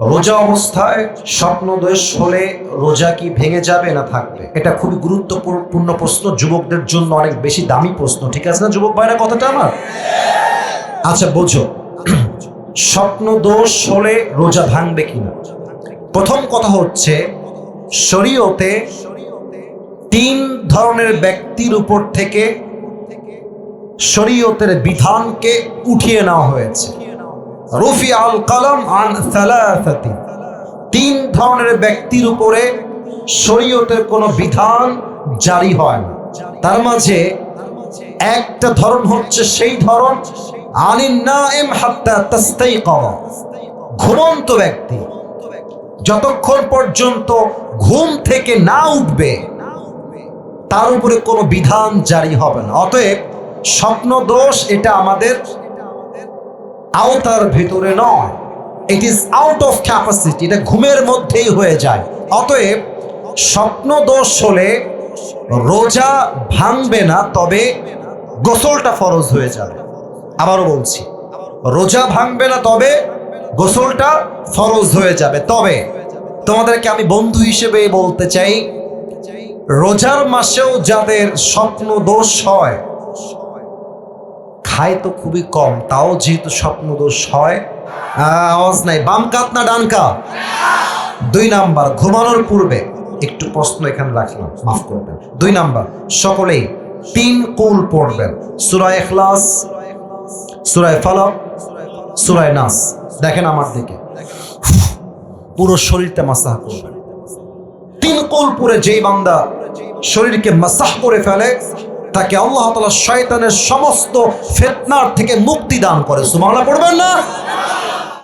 রোজা অবস্থায় স্বপ্নদোষ হলে রোজা কি ভেঙে যাবে না থাকবে? এটা খুবই গুরুত্বপূর্ণ প্রশ্ন, যুবকদের জন্য অনেক বেশি দামি প্রশ্ন, ঠিক আছে না যুবক ভাইরা, কথাটা আমার? আচ্ছা বোঝো। স্বপ্ন দোষ হলে রোজা ভাঙবে কিনা? প্রথম কথা হচ্ছে, শরীয়তে তিন ধরনের ব্যক্তির উপর থেকে শরীয়তের বিধানকে উঠিয়ে নেওয়া হয়েছে। রফি আল কালাম আন সালাসাতি। তিন ধরনের ব্যক্তির উপরে শরীয়তের কোনো বিধান জারি হয় না। তার মাঝে একটা ধরন হচ্ছে সেই ধরন, আনিন নাইম হাত্তা তাস্তাইকাওয়া ঘুমন্ত ব্যক্তি, যতক্ষণ পর্যন্ত ঘুম থেকে না উঠবে, তার উপরে কোনো বিধান জারি হবে না। অতএব স্বপ্ন দোষ এটা আমাদের আওতার ভিতরে নয়। It is out of capacity এটা ঘুমের মধ্যেই হয়ে যায়। অতএব স্বপ্ন দোষ হলে রোজা ভাঙবে না, তবে গোসলটা ফরজ হয়ে যাবে। আবারও বলছি, রোজা ভাঙবে না, তবে গোসলটা ফরজ হয়ে যাবে। তবে তোমাদেরকে আমি বন্ধু হিসেবে বলতে চাই, রোজার মাসেও যাদের স্বপ্ন দোষ হয় খায় তো খুবই কম, তাও যেহেতু স্বপ্ন দোষ হয়। আওয়াজ নাই। বাম কাত না ডান কাত? দুই নাম্বার, ঘুমানোর পূর্বে একটু প্রশ্ন এখানে রাখলাম, মাফ করবেন। দুই নাম্বার, সকলেই তিন কুল পড়বেন। সুরায় এখলাস সুরায় ফালাক সুরায় নাস। দেখেন আমার দিকে। পুরো শরীরটা মাসাহ করবেন। তিন কুল পরে যেই বান্দা শরীরকে মাসাহ করে ফেলে তাকে আল্লাহ তালা শয়তানের সমস্ত ফেতনার থেকে মুক্তি দান করে। সুমানা পড়বেন না?